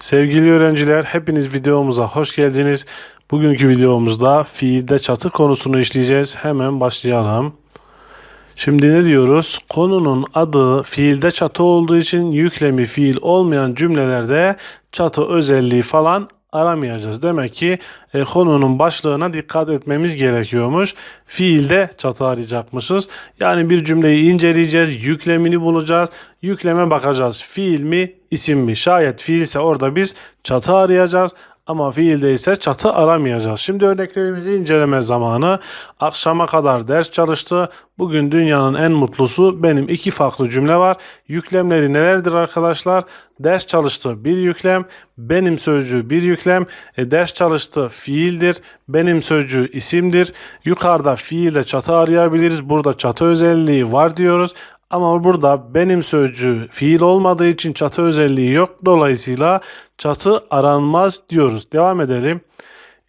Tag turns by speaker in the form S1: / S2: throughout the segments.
S1: Sevgili öğrenciler, hepiniz videomuza hoş geldiniz. Bugünkü videomuzda fiilde çatı konusunu işleyeceğiz. Hemen başlayalım. Şimdi ne diyoruz? Konunun adı fiilde çatı olduğu için yüklemi fiil olmayan cümlelerde çatı özelliği falan aramayacağız. Demek ki e, konunun başlığına dikkat etmemiz gerekiyormuş. Fiilde çatı arayacakmışız. Yani bir cümleyi inceleyeceğiz, yüklemini bulacağız, yükleme bakacağız. Fiil mi, isim mi? Şayet fiilse orada biz çatı arayacağız. Ama fiilde ise çatı aramayacağız. Şimdi örneklerimizi inceleme zamanı. Akşama kadar ders çalıştı. Bugün dünyanın en mutlusu benim iki farklı cümle var. Yüklemleri nelerdir arkadaşlar? Ders çalıştı bir yüklem, benim sözcüğü bir yüklem, e, ders çalıştı fiildir, benim sözcüğü isimdir. Yukarıda fiilde çatı arayabiliriz. Burada çatı özelliği var diyoruz. Ama burada benim sözcüğü fiil olmadığı için çatı özelliği yok. Dolayısıyla çatı aranmaz diyoruz. Devam edelim.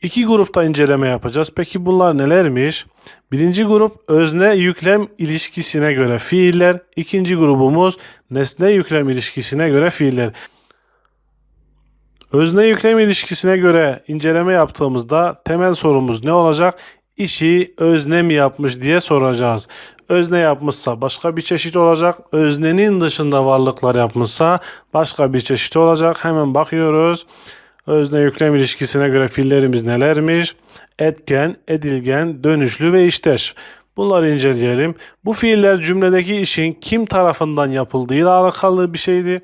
S1: İki grupta inceleme yapacağız. Peki bunlar nelermiş? Birinci grup özne yüklem ilişkisine göre fiiller. İkinci grubumuz nesne yüklem ilişkisine göre fiiller. Özne yüklem ilişkisine göre inceleme yaptığımızda temel sorumuz ne olacak? İşi özne mi yapmış diye soracağız. Özne yapmışsa başka bir çeşit olacak. Öznenin dışında varlıklar yapmışsa başka bir çeşit olacak. Hemen bakıyoruz. Özne yüklem ilişkisine göre fiillerimiz nelermiş? Etken, edilgen, dönüşlü ve işteş. Bunları inceleyelim. Bu fiiller cümledeki işin kim tarafından yapıldığıyla alakalı bir şeydi.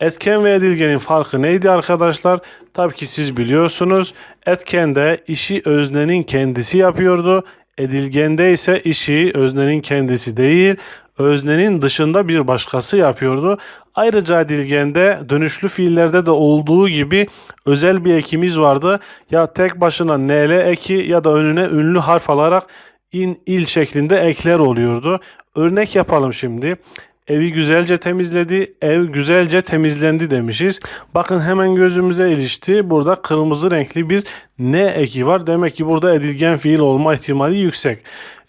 S1: Etken ve edilgenin farkı neydi arkadaşlar? Tabii ki siz biliyorsunuz. Etkende işi öznenin kendisi yapıyordu. Edilgende ise işi öznenin kendisi değil, öznenin dışında bir başkası yapıyordu. Ayrıca edilgende dönüşlü fiillerde de olduğu gibi özel bir ekimiz vardı. Ya tek başına nl eki ya da önüne ünlü harf alarak in il şeklinde ekler oluyordu. Örnek yapalım şimdi. Evi güzelce temizledi, ev güzelce temizlendi demişiz. Bakın hemen gözümüze ilişti. Burada kırmızı renkli bir ne eki var. Demek ki burada edilgen fiil olma ihtimali yüksek.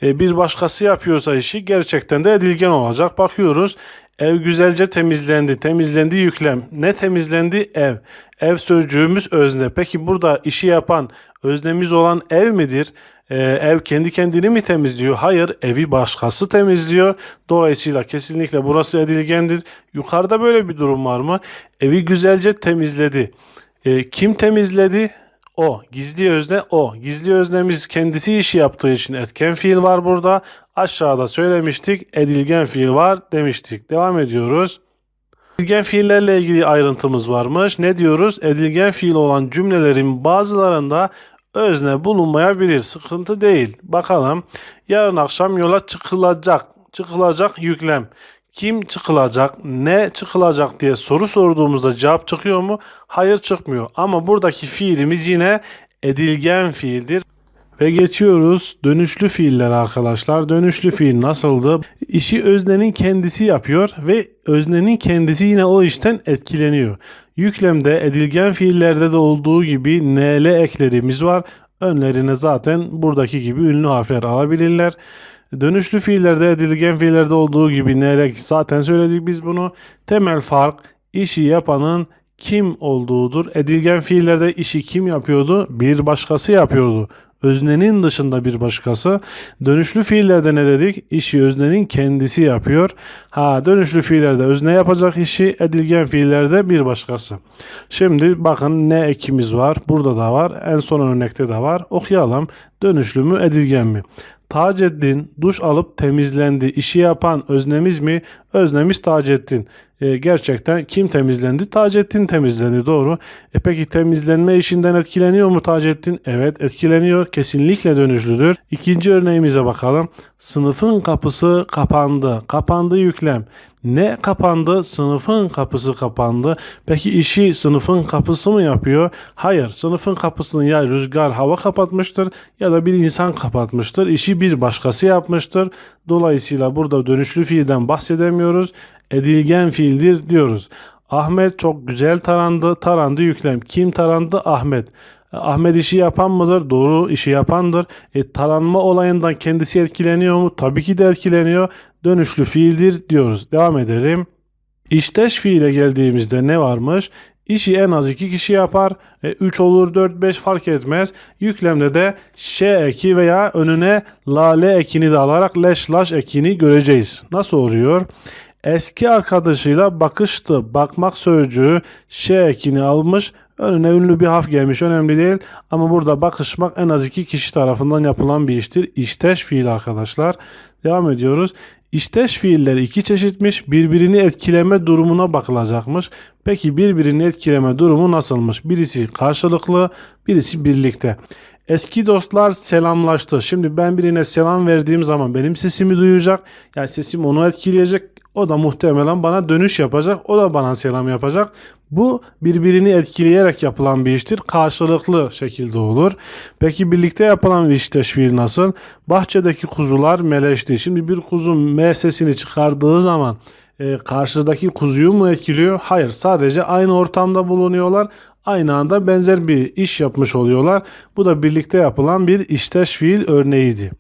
S1: E, bir başkası yapıyorsa işi gerçekten de edilgen olacak. Bakıyoruz. Ev güzelce temizlendi. Temizlendi yüklem. Ne temizlendi? Ev. Ev sözcüğümüz özne. Peki burada işi yapan öznemiz olan ev midir? Ee, ev kendi kendini mi temizliyor? Hayır, evi başkası temizliyor. Dolayısıyla kesinlikle burası edilgendir. Yukarıda böyle bir durum var mı? Evi güzelce temizledi. Ee, kim temizledi? O. Gizli özne o. Gizli öznemiz kendisi işi yaptığı için etken fiil var burada. Aşağıda söylemiştik. Edilgen fiil var demiştik. Devam ediyoruz. Edilgen fiillerle ilgili ayrıntımız varmış. Ne diyoruz? Edilgen fiil olan cümlelerin bazılarında özne bulunmayabilir. Sıkıntı değil. Bakalım. Yarın akşam yola çıkılacak. Çıkılacak yüklem. Kim çıkılacak, ne çıkılacak diye soru sorduğumuzda cevap çıkıyor mu? Hayır çıkmıyor. Ama buradaki fiilimiz yine edilgen fiildir. Ve geçiyoruz dönüşlü fiiller arkadaşlar. Dönüşlü fiil nasıldı? İşi öznenin kendisi yapıyor ve öznenin kendisi yine o işten etkileniyor. Yüklemde edilgen fiillerde de olduğu gibi nl eklerimiz var. Önlerine zaten buradaki gibi ünlü harfler alabilirler. Dönüşlü fiillerde edilgen fiillerde olduğu gibi nl zaten söyledik biz bunu. Temel fark işi yapanın kim olduğudur. Edilgen fiillerde işi kim yapıyordu? Bir başkası yapıyordu öznenin dışında bir başkası. Dönüşlü fiillerde ne dedik? İşi öznenin kendisi yapıyor. Ha dönüşlü fiillerde özne yapacak işi, edilgen fiillerde bir başkası. Şimdi bakın ne ekimiz var? Burada da var. En son örnekte de var. Okuyalım. Dönüşlü mü, edilgen mi? Taceddin duş alıp temizlendi. İşi yapan öznemiz mi? Öznemiz Taceddin. E, gerçekten kim temizlendi? Taceddin temizlendi doğru. E peki temizlenme işinden etkileniyor mu Taceddin? Evet etkileniyor. Kesinlikle dönüşlüdür. İkinci örneğimize bakalım. Sınıfın kapısı kapandı. Kapandı yüklem. Ne kapandı? Sınıfın kapısı kapandı. Peki işi sınıfın kapısı mı yapıyor? Hayır. Sınıfın kapısını ya rüzgar hava kapatmıştır ya da bir insan kapatmıştır. İşi bir başkası yapmıştır. Dolayısıyla burada dönüşlü fiilden bahsedemiyoruz. Edilgen fiildir diyoruz. Ahmet çok güzel tarandı. Tarandı yüklem. Kim tarandı? Ahmet. Ahmet işi yapan mıdır? Doğru işi yapandır. E, taranma olayından kendisi etkileniyor mu? Tabii ki de etkileniyor. Dönüşlü fiildir diyoruz. Devam edelim. İşteş fiile geldiğimizde ne varmış? İşi en az iki kişi yapar. 3 olur 4 5 fark etmez. Yüklemde de ş eki veya önüne lale ekini de alarak leş laş ekini göreceğiz. Nasıl oluyor? Eski arkadaşıyla bakıştı. Bakmak sözcüğü ş ekini almış. Önüne ünlü bir harf gelmiş. Önemli değil. Ama burada bakışmak en az iki kişi tarafından yapılan bir iştir. İşteş fiil arkadaşlar. Devam ediyoruz. İşteş fiiller iki çeşitmiş. Birbirini etkileme durumuna bakılacakmış. Peki birbirini etkileme durumu nasılmış? Birisi karşılıklı, birisi birlikte. Eski dostlar selamlaştı. Şimdi ben birine selam verdiğim zaman benim sesimi duyacak. Yani sesim onu etkileyecek. O da muhtemelen bana dönüş yapacak. O da bana selam yapacak. Bu birbirini etkileyerek yapılan bir iştir. Karşılıklı şekilde olur. Peki birlikte yapılan bir iş teşvil nasıl? Bahçedeki kuzular meleşti. Şimdi bir kuzu M sesini çıkardığı zaman e, karşıdaki kuzuyu mu etkiliyor? Hayır. Sadece aynı ortamda bulunuyorlar. Aynı anda benzer bir iş yapmış oluyorlar. Bu da birlikte yapılan bir işteş fiil örneğiydi.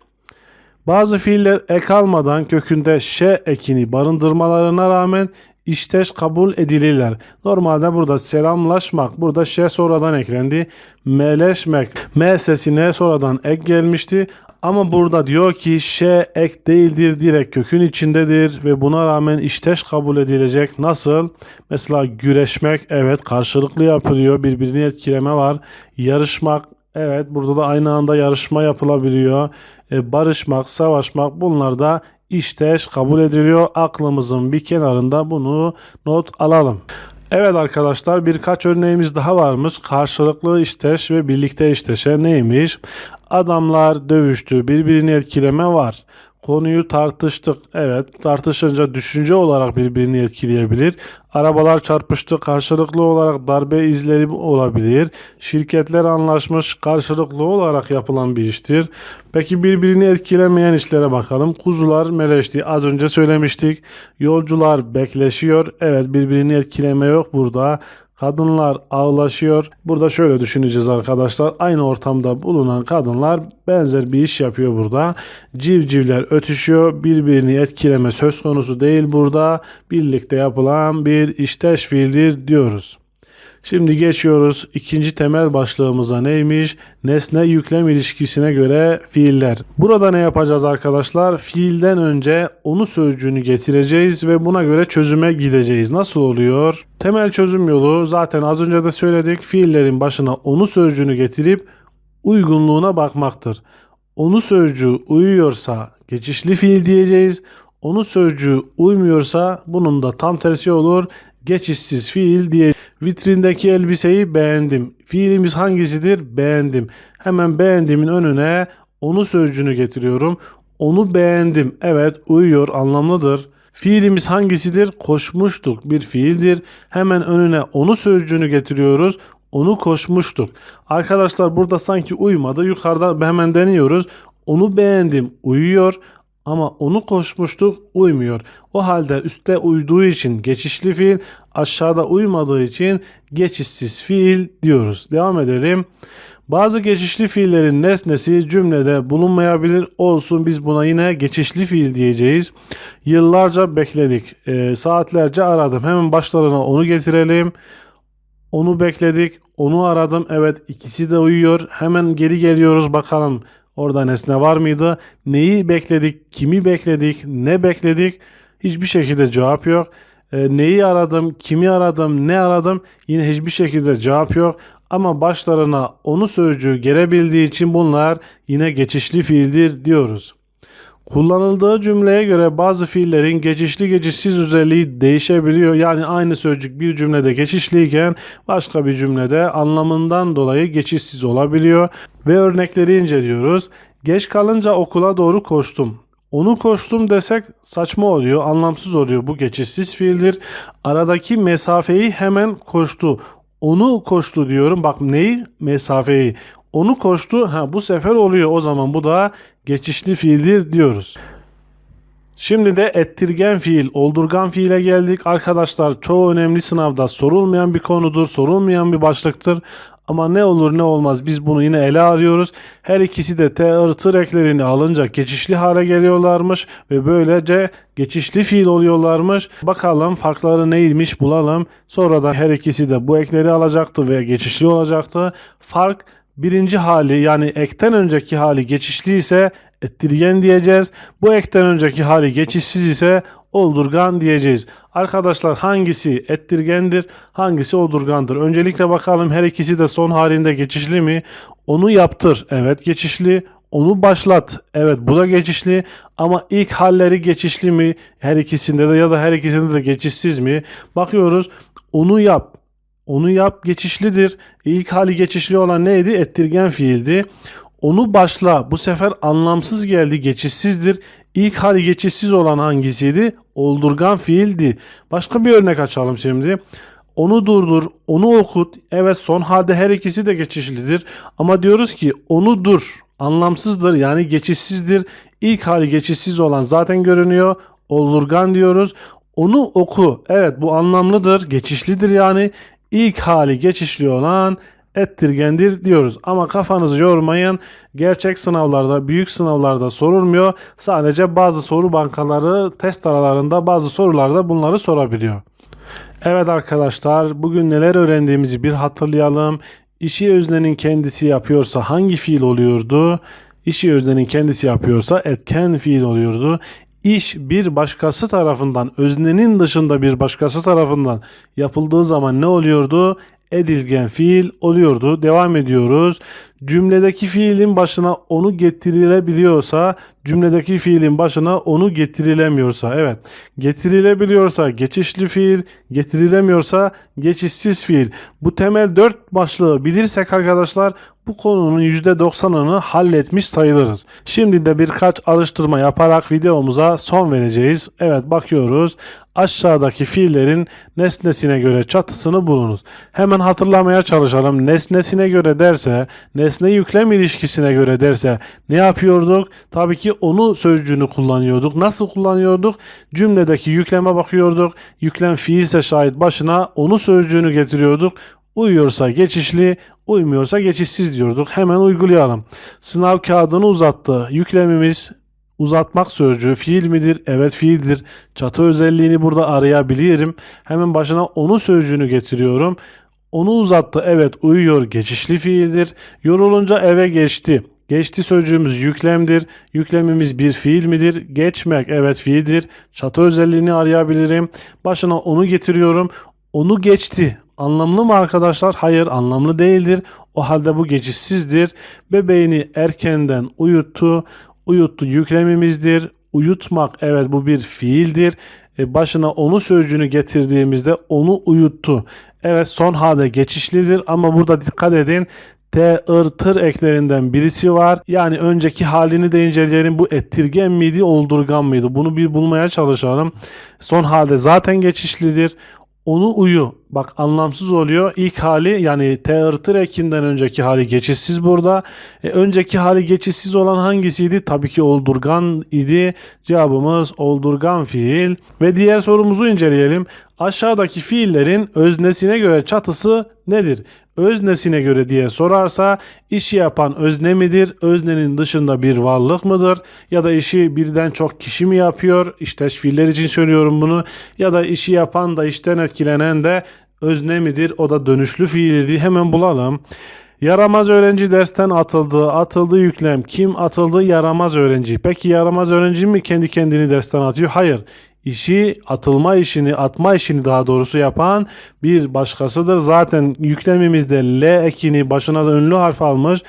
S1: Bazı fiiller ek almadan kökünde ş ekini barındırmalarına rağmen işteş kabul edilirler. Normalde burada selamlaşmak, burada ş sonradan eklendi. Meleşmek, m sesine sonradan ek gelmişti. Ama burada diyor ki ş ek değildir direkt kökün içindedir ve buna rağmen işteş kabul edilecek. Nasıl? Mesela güreşmek evet karşılıklı yapılıyor. Birbirini etkileme var. Yarışmak evet burada da aynı anda yarışma yapılabiliyor. E, barışmak, savaşmak bunlar da işteş kabul ediliyor. Aklımızın bir kenarında bunu not alalım. Evet arkadaşlar birkaç örneğimiz daha varmış. Karşılıklı işteş ve birlikte işteşe neymiş? Adamlar dövüştü. Birbirini etkileme var. Konuyu tartıştık. Evet tartışınca düşünce olarak birbirini etkileyebilir. Arabalar çarpıştı karşılıklı olarak darbe izleri olabilir. Şirketler anlaşmış karşılıklı olarak yapılan bir iştir. Peki birbirini etkilemeyen işlere bakalım. Kuzular meleşti az önce söylemiştik. Yolcular bekleşiyor. Evet birbirini etkileme yok burada. Kadınlar ağlaşıyor. Burada şöyle düşüneceğiz arkadaşlar. Aynı ortamda bulunan kadınlar benzer bir iş yapıyor burada. Civcivler ötüşüyor. Birbirini etkileme söz konusu değil burada. Birlikte yapılan bir işteş fiildir diyoruz. Şimdi geçiyoruz ikinci temel başlığımıza neymiş? Nesne yüklem ilişkisine göre fiiller. Burada ne yapacağız arkadaşlar? Fiilden önce onu sözcüğünü getireceğiz ve buna göre çözüme gideceğiz. Nasıl oluyor? Temel çözüm yolu zaten az önce de söyledik. Fiillerin başına onu sözcüğünü getirip uygunluğuna bakmaktır. Onu sözcüğü uyuyorsa geçişli fiil diyeceğiz. Onu sözcüğü uymuyorsa bunun da tam tersi olur. Geçişsiz fiil diye vitrindeki elbiseyi beğendim. Fiilimiz hangisidir? Beğendim. Hemen beğendiğimin önüne onu sözcüğünü getiriyorum. Onu beğendim. Evet uyuyor anlamlıdır. Fiilimiz hangisidir? Koşmuştuk bir fiildir. Hemen önüne onu sözcüğünü getiriyoruz. Onu koşmuştuk. Arkadaşlar burada sanki uymadı. Yukarıda hemen deniyoruz. Onu beğendim. Uyuyor. Ama onu koşmuştuk uymuyor. O halde üstte uyduğu için geçişli fiil, aşağıda uymadığı için geçişsiz fiil diyoruz. Devam edelim. Bazı geçişli fiillerin nesnesi cümlede bulunmayabilir olsun biz buna yine geçişli fiil diyeceğiz. Yıllarca bekledik. E, saatlerce aradım. Hemen başlarına onu getirelim. Onu bekledik. Onu aradım. Evet ikisi de uyuyor. Hemen geri geliyoruz bakalım Orada nesne var mıydı? Neyi bekledik? Kimi bekledik? Ne bekledik? Hiçbir şekilde cevap yok. E, neyi aradım? Kimi aradım? Ne aradım? Yine hiçbir şekilde cevap yok. Ama başlarına onu sözcüğü gelebildiği için bunlar yine geçişli fiildir diyoruz. Kullanıldığı cümleye göre bazı fiillerin geçişli geçişsiz özelliği değişebiliyor. Yani aynı sözcük bir cümlede geçişliyken başka bir cümlede anlamından dolayı geçişsiz olabiliyor. Ve örnekleri inceliyoruz. Geç kalınca okula doğru koştum. Onu koştum desek saçma oluyor, anlamsız oluyor. Bu geçişsiz fiildir. Aradaki mesafeyi hemen koştu. Onu koştu diyorum. Bak neyi? Mesafeyi. Onu koştu. Ha bu sefer oluyor. O zaman bu da geçişli fiildir diyoruz. Şimdi de ettirgen fiil, oldurgan fiile geldik. Arkadaşlar çoğu önemli sınavda sorulmayan bir konudur, sorulmayan bir başlıktır. Ama ne olur ne olmaz biz bunu yine ele alıyoruz. Her ikisi de T artı eklerini alınca geçişli hale geliyorlarmış ve böylece geçişli fiil oluyorlarmış. Bakalım farkları neymiş bulalım. Sonradan her ikisi de bu ekleri alacaktı ve geçişli olacaktı. Fark birinci hali yani ekten önceki hali geçişli ise ettirgen diyeceğiz. Bu ekten önceki hali geçişsiz ise oldurgan diyeceğiz. Arkadaşlar hangisi ettirgendir, hangisi oldurgandır? Öncelikle bakalım her ikisi de son halinde geçişli mi? Onu yaptır. Evet geçişli. Onu başlat. Evet bu da geçişli ama ilk halleri geçişli mi? Her ikisinde de ya da her ikisinde de geçişsiz mi? Bakıyoruz. Onu yap. Onu yap geçişlidir. İlk hali geçişli olan neydi? Ettirgen fiildi. Onu başla. Bu sefer anlamsız geldi. Geçişsizdir. İlk hali geçişsiz olan hangisiydi? Oldurgan fiildi. Başka bir örnek açalım şimdi. Onu durdur, onu okut. Evet son halde her ikisi de geçişlidir. Ama diyoruz ki onu dur. Anlamsızdır yani geçişsizdir. İlk hali geçişsiz olan zaten görünüyor. Oldurgan diyoruz. Onu oku. Evet bu anlamlıdır. Geçişlidir yani. İlk hali geçişli olan ettirgendir diyoruz. Ama kafanızı yormayın. Gerçek sınavlarda, büyük sınavlarda sorulmuyor. Sadece bazı soru bankaları test aralarında bazı sorularda bunları sorabiliyor. Evet arkadaşlar bugün neler öğrendiğimizi bir hatırlayalım. İşi öznenin kendisi yapıyorsa hangi fiil oluyordu? İşi öznenin kendisi yapıyorsa etken fiil oluyordu. İş bir başkası tarafından, öznenin dışında bir başkası tarafından yapıldığı zaman ne oluyordu? Edilgen fiil oluyordu. Devam ediyoruz. Cümledeki fiilin başına onu getirilebiliyorsa, cümledeki fiilin başına onu getirilemiyorsa, evet. Getirilebiliyorsa geçişli fiil, getirilemiyorsa geçişsiz fiil. Bu temel dört başlığı bilirsek arkadaşlar bu konunun %90'ını halletmiş sayılırız. Şimdi de birkaç alıştırma yaparak videomuza son vereceğiz. Evet bakıyoruz. Aşağıdaki fiillerin nesnesine göre çatısını bulunuz. Hemen hatırlamaya çalışalım. Nesnesine göre derse, nesne yüklem ilişkisine göre derse ne yapıyorduk? Tabii ki onu sözcüğünü kullanıyorduk. Nasıl kullanıyorduk? Cümledeki yükleme bakıyorduk. Yüklem fiilse şayet başına onu sözcüğünü getiriyorduk. Uyuyorsa geçişli, uymuyorsa geçişsiz diyorduk. Hemen uygulayalım. Sınav kağıdını uzattı. Yüklemimiz uzatmak sözcüğü fiil midir? Evet fiildir. Çatı özelliğini burada arayabilirim. Hemen başına onu sözcüğünü getiriyorum. Onu uzattı. Evet uyuyor. Geçişli fiildir. Yorulunca eve geçti. Geçti sözcüğümüz yüklemdir. Yüklemimiz bir fiil midir? Geçmek evet fiildir. Çatı özelliğini arayabilirim. Başına onu getiriyorum. Onu geçti. Anlamlı mı arkadaşlar? Hayır anlamlı değildir. O halde bu geçişsizdir. Bebeğini erkenden uyuttu. Uyuttu yüklemimizdir. Uyutmak evet bu bir fiildir. E, başına onu sözcüğünü getirdiğimizde onu uyuttu. Evet son halde geçişlidir ama burada dikkat edin. T, ır, tır eklerinden birisi var. Yani önceki halini de inceleyelim. Bu ettirgen miydi, oldurgan mıydı? Bunu bir bulmaya çalışalım. Son halde zaten geçişlidir. Onu uyu. Bak anlamsız oluyor. İlk hali yani T ırtır ekinden önceki hali geçişsiz burada. E, önceki hali geçişsiz olan hangisiydi? Tabii ki oldurgan idi. Cevabımız oldurgan fiil. Ve diğer sorumuzu inceleyelim. Aşağıdaki fiillerin öznesine göre çatısı nedir? Öznesine göre diye sorarsa işi yapan özne midir? Öznenin dışında bir varlık mıdır? Ya da işi birden çok kişi mi yapıyor? İşte fiiller için söylüyorum bunu. Ya da işi yapan da işten etkilenen de özne midir? O da dönüşlü fiildir. Hemen bulalım. Yaramaz öğrenci dersten atıldı. Atıldı yüklem. Kim atıldı? Yaramaz öğrenci. Peki yaramaz öğrenci mi kendi kendini dersten atıyor? Hayır. İşi atılma işini, atma işini daha doğrusu yapan bir başkasıdır. Zaten yüklemimizde L ekini başına da ünlü harf almış.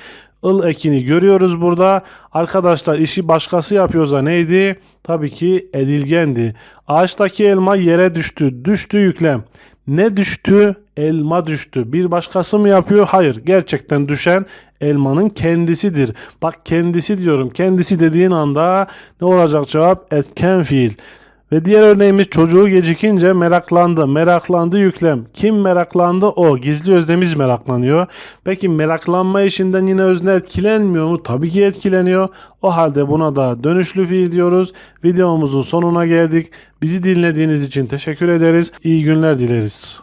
S1: ıl ekini görüyoruz burada. Arkadaşlar işi başkası yapıyorsa neydi? Tabii ki edilgendi. Ağaçtaki elma yere düştü. Düştü yüklem. Ne düştü? Elma düştü. Bir başkası mı yapıyor? Hayır. Gerçekten düşen elmanın kendisidir. Bak kendisi diyorum. Kendisi dediğin anda ne olacak cevap? Etken fiil. Ve diğer örneğimiz çocuğu gecikince meraklandı. Meraklandı yüklem. Kim meraklandı? O. Gizli öznemiz meraklanıyor. Peki meraklanma işinden yine özne etkilenmiyor mu? Tabii ki etkileniyor. O halde buna da dönüşlü fiil diyoruz. Videomuzun sonuna geldik. Bizi dinlediğiniz için teşekkür ederiz. İyi günler dileriz.